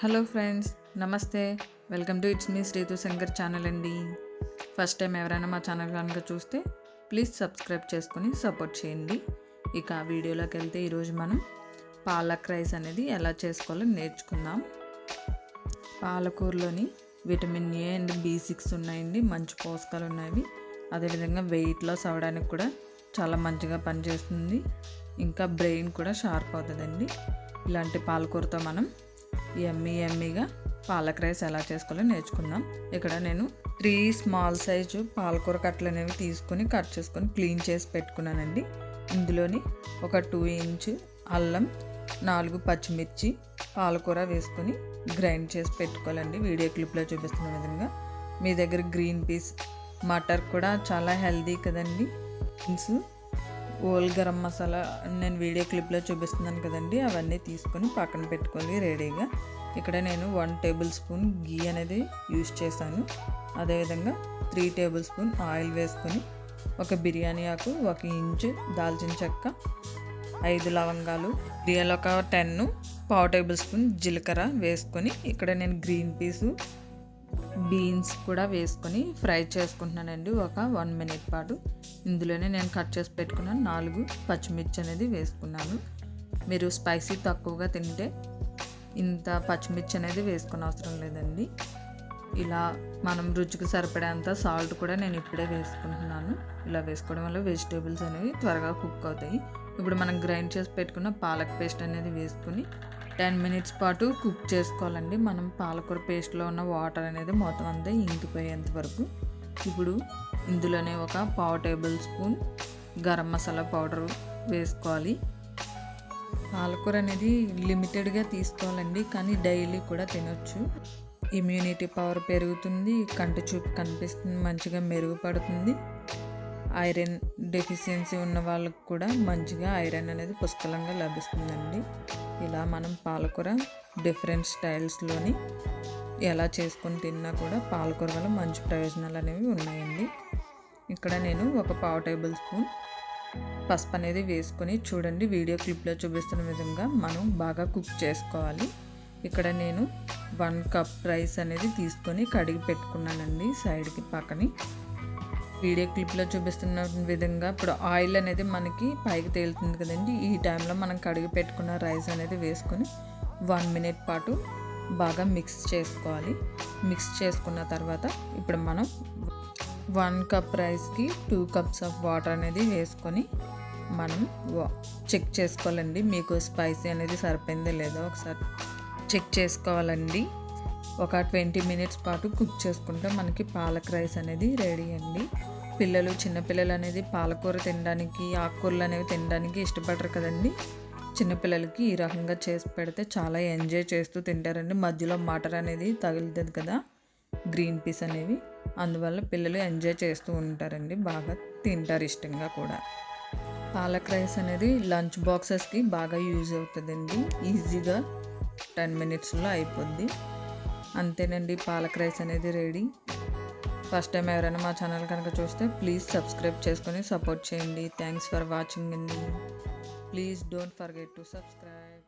Hello friends నమస్తే. Welcome to it's me Sreethu Shankar channel అండి. First time ఎవరైనా మా ఛానల్ కనుక చూస్తే ప్లీజ్ సబ్స్క్రైబ్ చేసుకొని సపోర్ట్ చేయండి. ఇక వీడియోలోకి వెళ్తే ఈరోజు మనం పాలక్ రైస్ అనేది ఎలా చేసుకోవాలో నేర్చుకుందాం. పాలకూరలోని vitamin A and B six ఉన్నాయండి మంచి పోషకాలు ఉన్నాయి అదేవిధంగా వెయిట్ లాస్ అవ్వడానికి కూడా చాలా మంచిగా పనిచేస్తుంది. ఇంకా బ్రెయిన్ కూడా షార్ప్ అవుతుందండి. ఇలాంటి పాలకూరతో మనం ఎమ్మీ ఎమ్మీగా పాలక్ రైస్ ఎలా చేసుకోవాలో నేర్చుకుందాం. ఇక్కడ నేను త్రీ స్మాల్ సైజు పాలకూర కట్టలు అనేవి తీసుకొని కట్ చేసుకొని క్లీన్ చేసి పెట్టుకున్నానండి. ఇందులోని ఒక టూ ఇంచ్ అల్లం నాలుగు పచ్చిమిర్చి పాలకూర వేసుకొని గ్రైండ్ చేసి పెట్టుకోవాలండి. వీడియో క్లిప్లో చూపిస్తున్న విధంగా. మీ దగ్గర గ్రీన్ పీస్ మటర్ కూడా చాలా హెల్దీ కదండి. బీన్స్ ఓల్ గరం మసాలా నేను వీడియో క్లిప్లో చూపిస్తున్నాను కదండి అవన్నీ తీసుకొని పక్కన పెట్టుకొని రెడీగా. ఇక్కడ నేను వన్ టేబుల్ స్పూన్ గీ అనేది యూజ్ చేశాను. అదేవిధంగా త్రీ టేబుల్ స్పూన్ ఆయిల్ వేసుకొని ఒక బిర్యానీ ఆకు ఒక ఇంచు దాల్చిన చెక్క ఐదు లవంగాలు బిర్యానీ ఒక టెన్ పావు టేబుల్ స్పూన్ జీలకర్ర వేసుకొని ఇక్కడ నేను గ్రీన్ పీసు బీన్స్ కూడా వేసుకొని ఫ్రై చేసుకుంటున్నానండి ఒక వన్ మినిట్ పాటు. ఇందులోనే నేను కట్ చేసి పెట్టుకున్నాను నాలుగు పచ్చిమిర్చి అనేది వేసుకున్నాను. మీరు స్పైసీ తక్కువగా తింటే ఇంత పచ్చిమిర్చి అనేది వేసుకుని అవసరం లేదండి. ఇలా మనం రుచికి సరిపడేంత సాల్ట్ కూడా నేను ఇప్పుడే వేసుకుంటున్నాను. ఇలా వేసుకోవడం వల్ల వెజిటేబుల్స్ అనేవి త్వరగా కుక్ అవుతాయి. ఇప్పుడు మనం గ్రైండ్ చేసి పెట్టుకున్న పాలక్ పేస్ట్ అనేది వేసుకుని టెన్ మినిట్స్ పాటు కుక్ చేసుకోవాలండి. మనం పాలకూర పేస్ట్లో ఉన్న వాటర్ అనేది మొత్తం అంతా ఇంకిపోయేంత వరకు ఇప్పుడు ఇందులోనే ఒక పావు table spoon garam masala powder వేసుకోవాలి. పాలకూర అనేది లిమిటెడ్గా తీసుకోవాలండి కానీ డైలీ కూడా తినొచ్చు. ఇమ్యూనిటీ పవర్ పెరుగుతుంది కంటి చూపు కనిపిస్తుంది మంచిగా మెరుగుపడుతుంది. ఐరన్ డెఫిషియన్సీ ఉన్న వాళ్ళకు కూడా మంచిగా ఐరన్ అనేది పుష్కలంగా లభిస్తుందండి. ఇలా మనం పాలకూర డిఫరెంట్ స్టైల్స్లోని ఎలా చేసుకొని తిన్నా కూడా పాలకూర వల్ల మంచి ప్రయోజనాలు అనేవి ఉన్నాయండి. ఇక్కడ నేను ఒక పావు టేబుల్ స్పూన్ పసుపు అనేది వేసుకొని చూడండి వీడియో క్లిప్లో చూపిస్తున్న విధంగా మనం బాగా కుక్ చేసుకోవాలి. ఇక్కడ నేను వన్ కప్ రైస్ అనేది తీసుకొని కడిగి పెట్టుకున్నానండి సైడ్కి పక్కని. వీడియో క్లిప్లో చూపిస్తున్న విధంగా ఇప్పుడు ఆయిల్ అనేది మనకి పైకి తేలుతుంది కదండి. ఈ టైంలో మనం కడిగి పెట్టుకున్న రైస్ అనేది వేసుకొని వన్ మినిట్ పాటు బాగా మిక్స్ చేసుకోవాలి. మిక్స్ చేసుకున్న తర్వాత ఇప్పుడు మనం వన్ కప్ రైస్కి టూ కప్స్ ఆఫ్ వాటర్ అనేది వేసుకొని మనం చెక్ చేసుకోవాలండి. మీకు స్పైసీ అనేది సరిపోయిందో లేదో ఒకసారి చెక్ చేసుకోవాలండి. ఒక ట్వంటీ మినిట్స్ పాటు కుక్ చేసుకుంటే మనకి పాలక్ రైస్ అనేది రెడీ అండి. పిల్లలు చిన్నపిల్లలు అనేది పాలకూర తినడానికి ఆకుకూరలు అనేవి తినడానికి ఇష్టపడరు కదండి. చిన్నపిల్లలకి ఈ రకంగా చేసి పెడితే చాలా ఎంజాయ్ చేస్తూ తింటారండి. మధ్యలో మటర్ అనేది తగులుతుంది కదా గ్రీన్ పీస్ అనేవి. అందువల్ల పిల్లలు ఎంజాయ్ చేస్తూ ఉంటారండి. బాగా తింటారు ఇష్టంగా కూడా. పాలక్ రైస్ అనేది లంచ్ బాక్సెస్కి బాగా యూజ్ అవుతుందండి. ఈజీగా టెన్ మినిట్స్లో అయిపోద్ది. అంతేనండి పాలక్ రైస్ అనేది రెడీ ఫస్ట్ టైం ఎవరైనా మా ఛానల్ కనుక చూస్తే ప్లీజ్ సబ్స్క్రైబ్ చేసుకొని సపోర్ట్ చేయండి. థ్యాంక్స్ ఫర్ వాచింగ్ అండి please don't forget to subscribe